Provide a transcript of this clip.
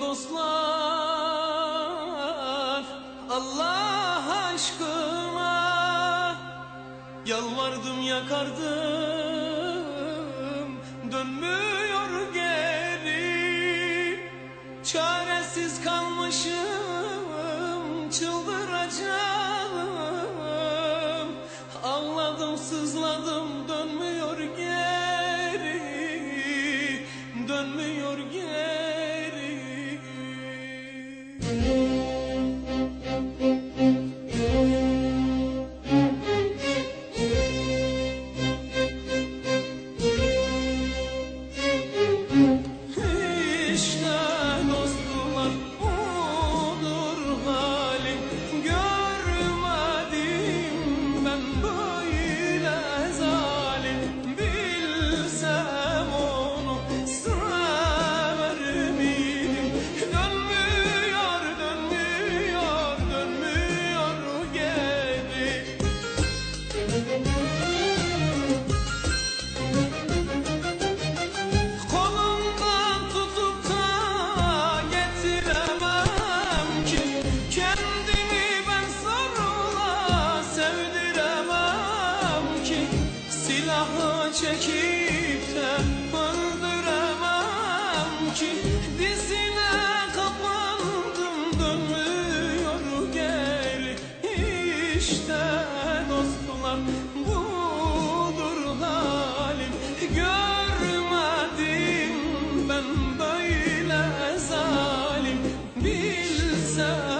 dostlar Allah aşkına. Yalvardım yakardım Dönmüyor geri. Çaresiz kalmışım Çıldıracağım. Ağladım sızladım çekip de öldüremem ki Dizine kapandım dönmüyor geri İşte dostlar budur halim. Görmedim ben böyle zalim Bilsem